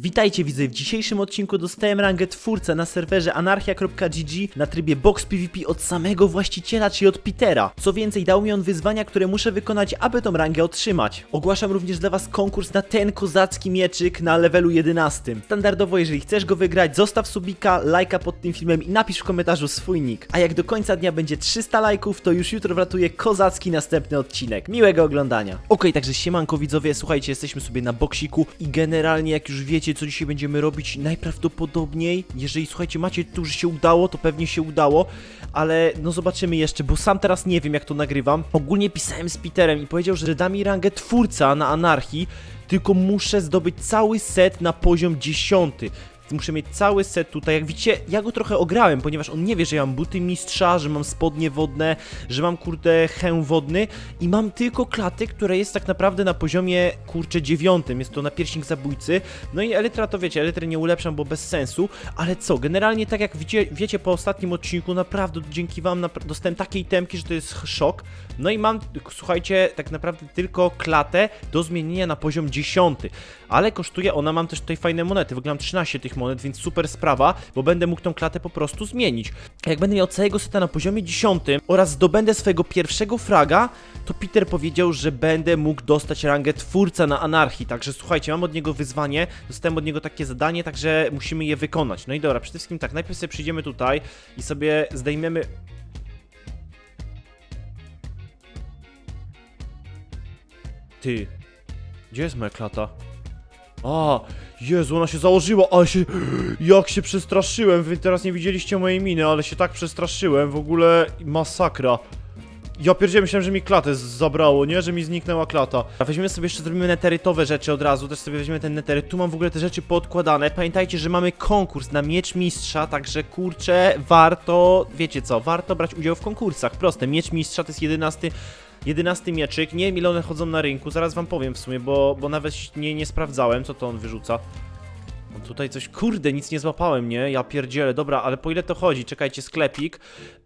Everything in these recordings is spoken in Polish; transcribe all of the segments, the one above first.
Witajcie widzowie, w dzisiejszym odcinku dostałem rangę twórca na serwerze anarchia.gg na trybie box PvP od samego właściciela, czyli od Petera. Co więcej, dał mi on wyzwania, które muszę wykonać, aby tą rangę otrzymać. Ogłaszam również dla was konkurs na ten kozacki mieczyk na levelu 11. Standardowo, jeżeli chcesz go wygrać, zostaw subika, lajka pod tym filmem i napisz w komentarzu swój nick. A jak do końca dnia będzie 300 lajków, to już jutro wlatuje kozacki następny odcinek. Miłego oglądania. Okej, także siemanko widzowie, słuchajcie, jesteśmy sobie na boksiku i generalnie jak już wiecie, co dzisiaj będziemy robić, najprawdopodobniej, jeżeli słuchajcie, macie tu, że się udało, to pewnie się udało, ale no zobaczymy jeszcze, bo sam teraz nie wiem jak to nagrywam. Ogólnie pisałem z Peterem i powiedział, że da mi rangę twórca na anarchii, tylko muszę zdobyć cały set na poziom 10. Muszę mieć cały set tutaj. Jak widzicie, ja go trochę ograłem, ponieważ on nie wie, że ja mam buty mistrza, że mam spodnie wodne, że mam kurde hełm wodny i mam tylko klatę, która jest tak naprawdę na poziomie kurcze dziewiątym. Jest to na pierśnik zabójcy. No i elytra to wiecie, elytry nie ulepszam, bo bez sensu, ale co, generalnie tak jak wiecie, wiecie po ostatnim odcinku, naprawdę dzięki wam napra- dostałem takiej temki, że to jest szok. No i mam, słuchajcie, tak naprawdę tylko klatę do zmienienia na poziom 10. Ale kosztuje ona, mam też tutaj fajne monety, wyglądam 13 tych monet, więc super sprawa, bo będę mógł tą klatę po prostu zmienić. Jak będę miał całego seta na poziomie 10 oraz zdobędę swojego pierwszego fraga, to Peter powiedział, że będę mógł dostać rangę twórca na anarchii. Także słuchajcie, mam od niego wyzwanie, dostałem od niego takie zadanie, także musimy je wykonać. No i dobra, przede wszystkim tak, najpierw sobie przyjdziemy tutaj i sobie zdejmiemy Ty, gdzie jest moja klata? A, Jezu, ona się założyła, ale się, jak się przestraszyłem, wy teraz nie widzieliście mojej miny, ale się tak przestraszyłem, w ogóle masakra. Ja pierdzielę, myślałem, że mi klatę zabrało, nie? Że mi zniknęła klata. A weźmiemy sobie jeszcze, zrobimy neterytowe rzeczy od razu, też sobie weźmiemy ten neteryt. Tu mam w ogóle te rzeczy poodkładane. Pamiętajcie, że mamy konkurs na miecz mistrza, także kurczę, warto, wiecie co, warto brać udział w konkursach. Proste, miecz mistrza to jest 11 11 mieczyk, nie wiem ile one chodzą na rynku, zaraz wam powiem w sumie, bo, bo nawet nie, nie sprawdzałem, co to on wyrzuca. Tutaj coś, kurde, nic nie złapałem, nie? Ja pierdzielę, dobra, ale po ile to chodzi? Czekajcie, sklepik.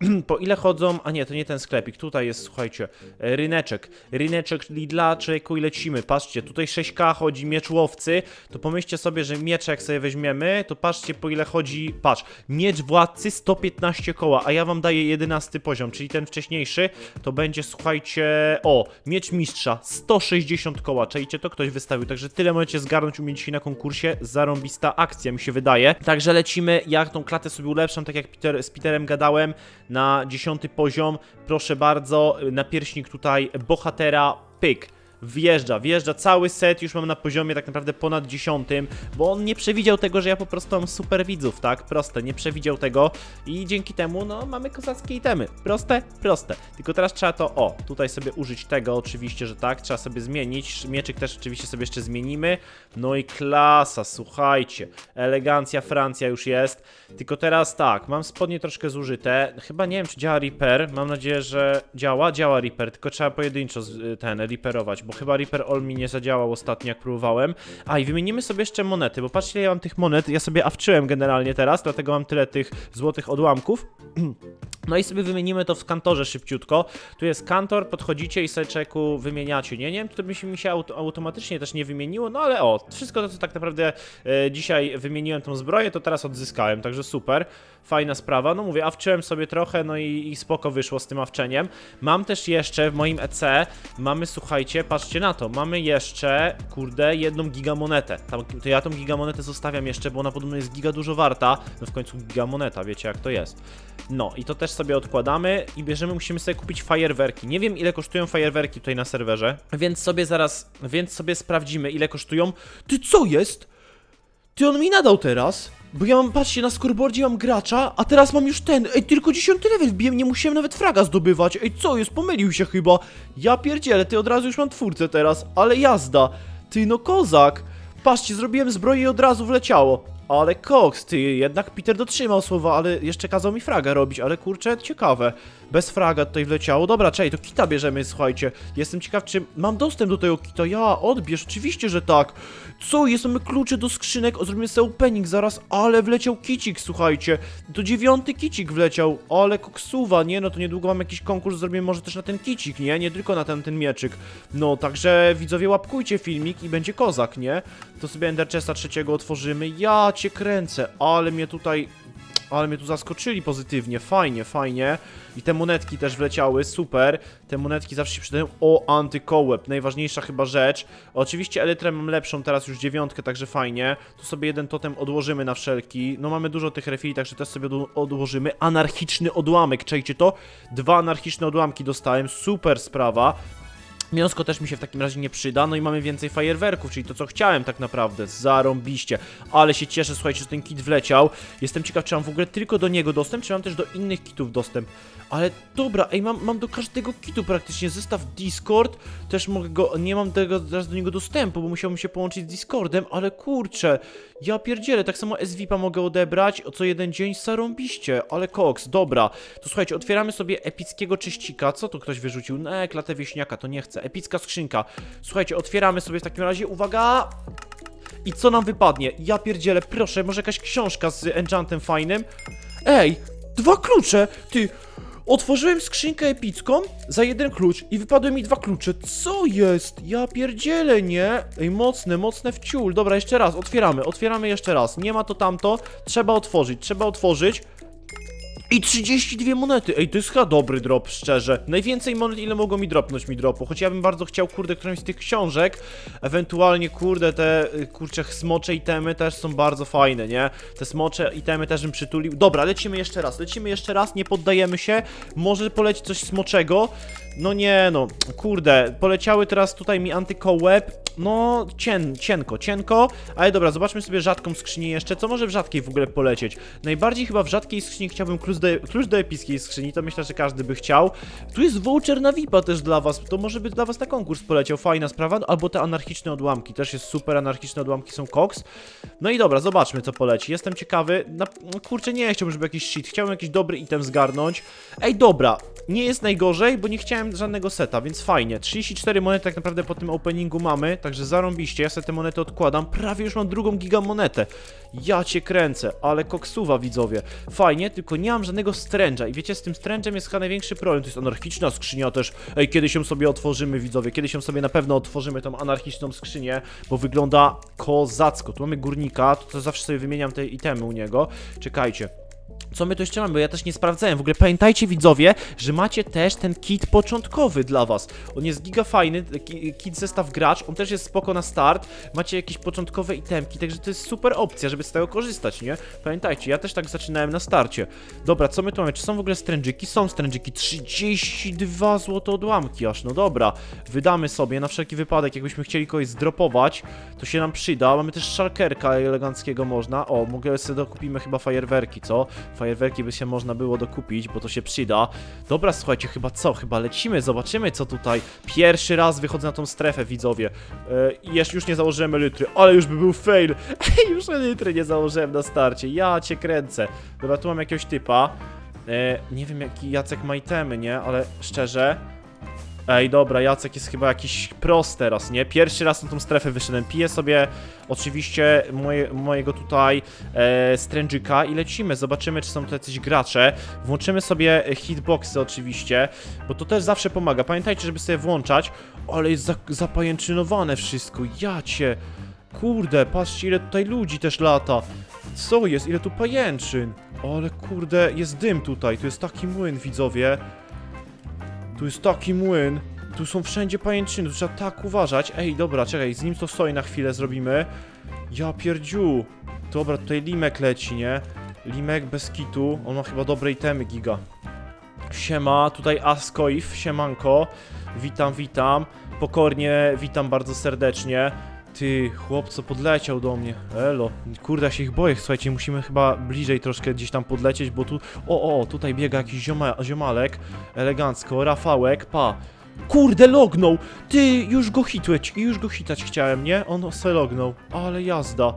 po ile chodzą, a nie, to nie ten sklepik, tutaj jest, słuchajcie, ryneczek. Ryneczek Lidla, człowieku i lecimy, patrzcie, tutaj 6K chodzi miecz łowcy, to pomyślcie sobie, że miecz jak sobie weźmiemy, to patrzcie po ile chodzi, patrz, miecz władcy 115 koła, a ja wam daję 11 poziom, czyli ten wcześniejszy, to będzie, słuchajcie, o, miecz mistrza, 160 koła, czajcie, to ktoś wystawił, także tyle możecie zgarnąć u mnie dzisiaj na konkursie, zarąbista akcja mi się wydaje, także lecimy, ja tą klatę sobie ulepszam, tak jak Peter, z Peterem gadałem, na 10 poziom, proszę bardzo, na pierśnik tutaj bohatera, pyk. Wjeżdża, wjeżdża cały set, już mam na poziomie tak naprawdę ponad 10, bo on nie przewidział tego, że ja po prostu mam super widzów, tak? Proste, nie przewidział tego i dzięki temu, no, mamy kozackie itemy. Proste? Proste. Tylko teraz trzeba to, o, tutaj sobie użyć tego, oczywiście, że tak, trzeba sobie zmienić, mieczyk też oczywiście sobie jeszcze zmienimy, no i klasa, słuchajcie, elegancja Francja już jest, tylko teraz tak, mam spodnie troszkę zużyte, chyba nie wiem, czy działa Reaper, mam nadzieję, że działa, działa Reaper, tylko trzeba pojedynczo ten, reaperować, bo chyba Reaper All mi nie zadziałał ostatnio, jak próbowałem. A, i wymienimy sobie jeszcze monety, bo patrzcie, ja mam tych monet, ja sobie awczyłem generalnie teraz, dlatego mam tyle tych złotych odłamków. No i sobie wymienimy to w kantorze szybciutko. Tu jest kantor, podchodzicie i sobie czeku wymieniacie. Nie, nie wiem, to by się mi się auto, automatycznie też nie wymieniło, no ale o, wszystko to, co tak naprawdę e, dzisiaj wymieniłem tą zbroję, to teraz odzyskałem, także super. Fajna sprawa. No mówię, awczyłem sobie trochę, no i, i spoko wyszło z tym awczeniem. Mam też jeszcze w moim EC, mamy, słuchajcie, patrzcie na to, mamy jeszcze, kurde, jedną gigamonetę. Tam, to ja tą gigamonetę zostawiam jeszcze, bo ona podobno jest giga dużo warta. No w końcu gigamoneta, wiecie jak to jest. No i to też sobie odkładamy i bierzemy, musimy sobie kupić fajerwerki. Nie wiem ile kosztują fajerwerki tutaj na serwerze, więc sobie zaraz, więc sobie sprawdzimy ile kosztują. Ty co jest? Ty on mi nadał teraz? Bo ja mam, patrzcie, na scoreboardzie mam gracza, a teraz mam już ten. Ej, tylko 10 level wbiłem, nie musiałem nawet fraga zdobywać. Ej, co jest? Pomylił się chyba. Ja pierdzielę, ty od razu już mam twórcę teraz, ale jazda. Ty no kozak. Patrzcie, zrobiłem zbroję i od razu wleciało. Ale koks, ty, jednak Peter dotrzymał słowa, ale jeszcze kazał mi fraga robić, ale kurczę, ciekawe. Bez fraga tutaj wleciało. Dobra, czej, to kita bierzemy, słuchajcie. Jestem ciekaw, czy mam dostęp do tego kita. Ja, odbierz, oczywiście, że tak. Co, jest, mamy klucze do skrzynek, o, zrobimy sobie opening zaraz, ale wleciał kicik, słuchajcie. To dziewiąty kicik wleciał, ale koksuwa, nie? No to niedługo mam jakiś konkurs, zrobimy może też na ten kicik, nie? Nie tylko na ten, ten mieczyk. No, także widzowie, łapkujcie filmik i będzie kozak, nie? To sobie Ender Chesta trzeciego otworzymy. Ja cię kręcę, ale mnie tutaj... Ale mnie tu zaskoczyli pozytywnie, fajnie, fajnie. I te monetki też wleciały, super. Te monetki zawsze się przydają. O, antykołeb, najważniejsza chyba rzecz. Oczywiście elytrę mam lepszą, teraz już dziewiątkę, także fajnie. Tu sobie jeden totem odłożymy na wszelki. No mamy dużo tych refili, także też sobie odło- odłożymy. Anarchiczny odłamek, czejcie to? Dwa anarchiczne odłamki dostałem, super sprawa. Mięsko też mi się w takim razie nie przyda, no i mamy więcej fajerwerków, czyli to co chciałem tak naprawdę, zarąbiście. Ale się cieszę, słuchajcie, że ten kit wleciał. Jestem ciekaw, czy mam w ogóle tylko do niego dostęp, czy mam też do innych kitów dostęp. Ale dobra, ej, mam, mam do każdego kitu praktycznie zestaw Discord, też mogę go, nie mam tego, teraz do niego dostępu, bo musiałbym się połączyć z Discordem, ale kurczę, ja pierdzielę, tak samo SVP mogę odebrać o co jeden dzień, zarąbiście, ale koks, dobra. To słuchajcie, otwieramy sobie epickiego czyścika, co tu ktoś wyrzucił? Ne, klatę wieśniaka, to nie chcę, epicka skrzynka. Słuchajcie, otwieramy sobie w takim razie, uwaga, i co nam wypadnie? Ja pierdzielę, proszę, może jakaś książka z enchantem fajnym? Ej, dwa klucze! Ty, otworzyłem skrzynkę epicką za jeden klucz i wypadły mi dwa klucze. Co jest? Ja pierdzielę, nie? Ej, mocne, mocne w ciul. Dobra, jeszcze raz, otwieramy, otwieramy jeszcze raz. Nie ma to tamto, trzeba otworzyć, trzeba otworzyć. I 32 monety. Ej, to jest chyba dobry drop, szczerze. Najwięcej monet, ile mogło mi dropnąć mi dropu. Choć ja bym bardzo chciał, kurde, którąś z tych książek. Ewentualnie, kurde, te, y, kurcze, smocze itemy też są bardzo fajne, nie? Te smocze itemy też bym przytulił. Dobra, lecimy jeszcze raz, lecimy jeszcze raz, nie poddajemy się. Może poleci coś smoczego. No nie, no, kurde, poleciały teraz tutaj mi antykołeb. No, cien, cienko, cienko. Ale dobra, zobaczmy sobie rzadką skrzynię jeszcze. Co może w rzadkiej w ogóle polecieć? Najbardziej chyba w rzadkiej skrzyni chciałbym klucz do, klucz do epickiej skrzyni, to myślę, że każdy by chciał. Tu jest voucher na VIPa też dla was, to może by dla was na konkurs poleciał, fajna sprawa. Albo te anarchiczne odłamki, też jest super, anarchiczne odłamki są koks. No i dobra, zobaczmy co poleci. Jestem ciekawy. Na, no kurczę, nie chciałbym, żeby jakiś shit. Chciałbym jakiś dobry item zgarnąć. Ej, dobra, nie jest najgorzej, bo nie chciałem żadnego seta, więc fajnie. 34 monety tak naprawdę po tym openingu mamy, także zarąbiście. Ja sobie te monety odkładam. Prawie już mam drugą gigamonetę. Ja cię kręcę, ale koksuwa widzowie. Fajnie, tylko nie mam żadnego stręża. I wiecie, z tym strężem jest chyba największy problem. To jest anarchiczna skrzynia też. Ej, kiedyś ją sobie otworzymy, widzowie. Kiedyś ją sobie na pewno otworzymy, tą anarchiczną skrzynię, bo wygląda kozacko. Tu mamy górnika, to, to zawsze sobie wymieniam te itemy u niego. Czekajcie. Co my tu jeszcze mamy? Bo ja też nie sprawdzałem. W ogóle pamiętajcie widzowie, że macie też ten kit początkowy dla was. On jest giga fajny, kit zestaw gracz, on też jest spoko na start. Macie jakieś początkowe itemki, także to jest super opcja, żeby z tego korzystać, nie? Pamiętajcie, ja też tak zaczynałem na starcie. Dobra, co my tu mamy? Czy są w ogóle strężyki? Są strężyki. 32 złote odłamki aż, no dobra. Wydamy sobie na wszelki wypadek, jakbyśmy chcieli kogoś zdropować, to się nam przyda. Mamy też szalkerka eleganckiego można. O, mogę sobie dokupimy chyba fajerwerki, co? By się można było dokupić, bo to się przyda. Dobra, słuchajcie, chyba co? Chyba lecimy, zobaczymy co tutaj. Pierwszy raz wychodzę na tą strefę, widzowie. E, i jeszcze już nie założyłem elitry, ale już by był fail. już elitry nie założyłem na starcie. Ja cię kręcę. Dobra, tu mam jakiegoś typa. E, nie wiem jaki Jacek ma itemy, nie? Ale szczerze... Ej, dobra, Jacek jest chyba jakiś pros teraz, nie? Pierwszy raz na tą strefę wyszedłem. Piję sobie oczywiście moje, mojego tutaj e, strężyka i lecimy. Zobaczymy, czy są tu jacyś gracze. Włączymy sobie hitboxy oczywiście, bo to też zawsze pomaga. Pamiętajcie, żeby sobie włączać. Ale jest za, zapajęczynowane wszystko. Jacie. Kurde, patrzcie ile tutaj ludzi też lata. Co jest? Ile tu pajęczyn? Ale kurde, jest dym tutaj. Tu jest taki młyn, widzowie. Tu jest taki młyn. Tu są wszędzie pajęczyny, tu trzeba tak uważać. Ej, dobra, czekaj, z nim to stoi na chwilę zrobimy. Ja pierdziu. Dobra, tutaj Limek leci, nie? Limek bez kitu. On ma chyba dobre itemy, giga. Siema, tutaj Askoif, siemanko. Witam, witam. Pokornie, witam bardzo serdecznie. Ty, chłopco podleciał do mnie. Elo. Kurde, ja się ich boję. Słuchajcie, musimy chyba bliżej troszkę gdzieś tam podlecieć, bo tu... O, o, tutaj biega jakiś zioma, ziomalek. Elegancko. Rafałek, pa. Kurde, lognął! Ty, już go hitłeś, już go hitać chciałem, nie? On se lognął. Ale jazda.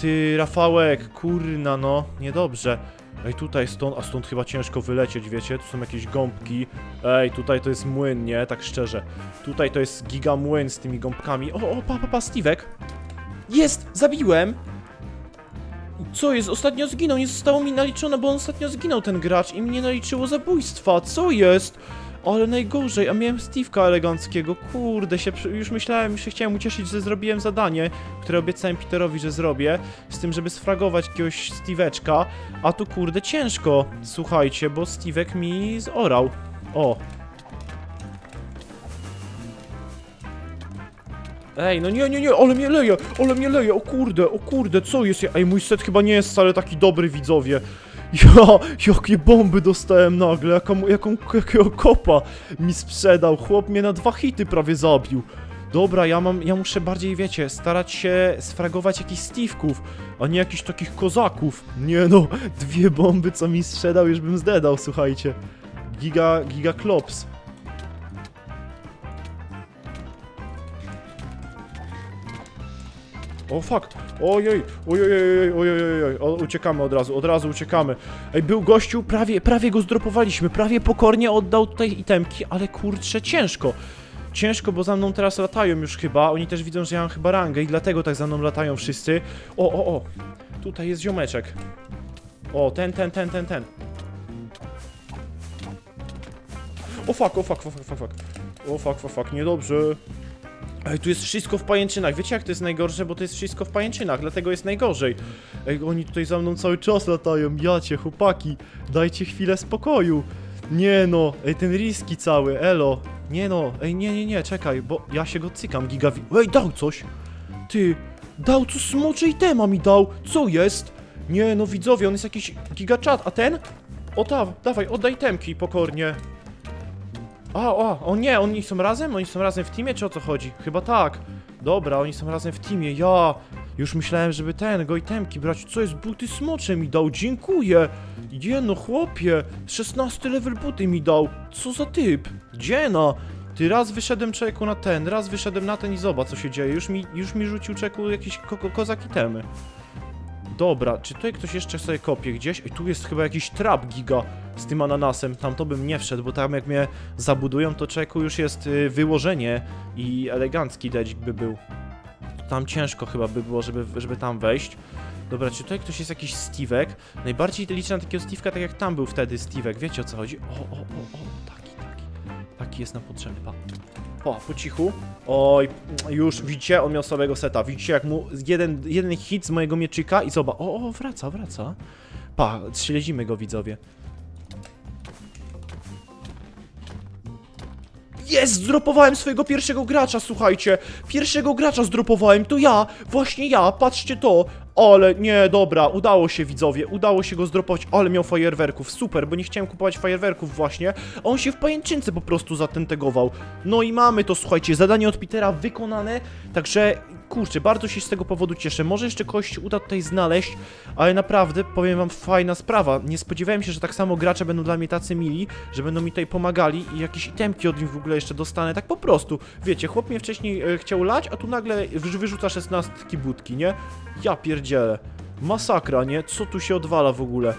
Ty, Rafałek, kurna no, niedobrze. Ej, tutaj stąd, a stąd chyba ciężko wylecieć, wiecie? Tu są jakieś gąbki. Ej, tutaj to jest młyn, nie? Tak szczerze. Tutaj to jest giga młyn z tymi gąbkami. O, o, pa, pa, pa. Jest! Zabiłem! Co jest? Ostatnio zginął, nie zostało mi naliczone, bo on ostatnio zginął, ten gracz, i mnie naliczyło zabójstwa. Co jest? Ale najgorzej, a miałem Steve'ka eleganckiego, kurde, się, już myślałem, się chciałem ucieszyć, że zrobiłem zadanie, które obiecałem Peterowi, że zrobię, z tym, żeby sfragować jakiegoś Steve'eczka, a tu kurde ciężko, słuchajcie, bo Steve'ek mi zorał. O. Ej, no nie, nie, nie, ale mnie leje, ale mnie leje, o kurde, o kurde, co jest? Ej, mój set chyba nie jest wcale taki dobry, widzowie. Ja, jakie bomby dostałem nagle, jaką, jaką, jakiego kopa mi sprzedał, chłop mnie na dwa hity prawie zabił. Dobra, ja mam, ja muszę bardziej, wiecie, starać się sfragować jakichś Steve'ków, a nie jakichś takich kozaków. Nie no, dwie bomby, co mi sprzedał, już bym zdedał, słuchajcie. Giga, giga klops. O fuck! Ojej, ojej, ojej, ojej, ojej, o, uciekamy od razu, od razu uciekamy. Ej, był gościu, prawie, prawie go zdropowaliśmy, prawie pokornie oddał tutaj itemki, ale kurczę, ciężko. Ciężko, bo za mną teraz latają już chyba, oni też widzą, że ja mam chyba rangę i dlatego tak za mną latają wszyscy. O, o, o, tutaj jest ziomeczek. O, ten, ten, ten, ten, ten. O fuck, o fuck, o fuck, fuck, fuck. O fuck, fuck, fuck, niedobrze. Ej, tu jest wszystko w pajęczynach. Wiecie jak to jest najgorsze? Bo to jest wszystko w pajęczynach, dlatego jest najgorzej. Ej, oni tutaj za mną cały czas latają. Jacie, chłopaki, dajcie chwilę spokoju. Nie no, ej, ten riski cały, elo. Nie no, ej, nie, nie, nie, czekaj, bo ja się go cykam, gigawi... Ej, dał coś! Ty, dał co smocze i tema mi dał, co jest? Nie no, widzowie, on jest jakiś gigachat, a ten? O ta, dawaj, oddaj temki pokornie. A, o, o nie, oni są razem? Oni są razem w teamie, czy o co chodzi? Chyba tak. Dobra, oni są razem w teamie, ja... Już myślałem, żeby ten, go itemki brać. Co jest, buty smocze mi dał, dziękuję. Je no, chłopie, 16 level buty mi dał. Co za typ? Dziena. Ty raz wyszedłem czeku na ten, raz wyszedłem na ten i zobacz co się dzieje. Już mi, już mi rzucił czeku jakieś ko ko kozak. Dobra, czy tutaj ktoś jeszcze sobie kopie gdzieś? Ej, tu jest chyba jakiś trap giga z tym ananasem. Tam to bym nie wszedł, bo tam jak mnie zabudują, to czeku już jest y, wyłożenie i elegancki dedzik by był. Tam ciężko chyba by było, żeby, żeby tam wejść. Dobra, czy tutaj ktoś jest jakiś Steve'ek? Najbardziej liczę na takiego Steve'ka, tak jak tam był wtedy Steve'ek. Wiecie o co chodzi? O, o, o, o, taki, taki. Taki jest nam potrzebny. Pa. Po cichu. Oj, już widzicie, on miał słabego seta. Widzicie, jak mu jeden, jeden hit z mojego mieczyka i zobacz. O, o, wraca, wraca. Pa, śledzimy go, widzowie. Jest! Zdropowałem swojego pierwszego gracza, słuchajcie! Pierwszego gracza zdropowałem, to ja! Właśnie ja, patrzcie to! Ale nie, dobra, udało się widzowie, udało się go zdropować, ale miał fajerwerków, super, bo nie chciałem kupować fajerwerków właśnie, on się w pajęczynce po prostu zatentegował. No i mamy to, słuchajcie, zadanie od Petera wykonane, także kurczę, bardzo się z tego powodu cieszę. Może jeszcze kogoś uda tutaj znaleźć, ale naprawdę, powiem wam, fajna sprawa. Nie spodziewałem się, że tak samo gracze będą dla mnie tacy mili, że będą mi tutaj pomagali i jakieś itemki od nich w ogóle jeszcze dostanę, tak po prostu. Wiecie, chłop mnie wcześniej e, chciał lać, a tu nagle wy- wyrzuca szesnastki budki, nie? Ja pierdzielę. Masakra, nie? Co tu się odwala w ogóle?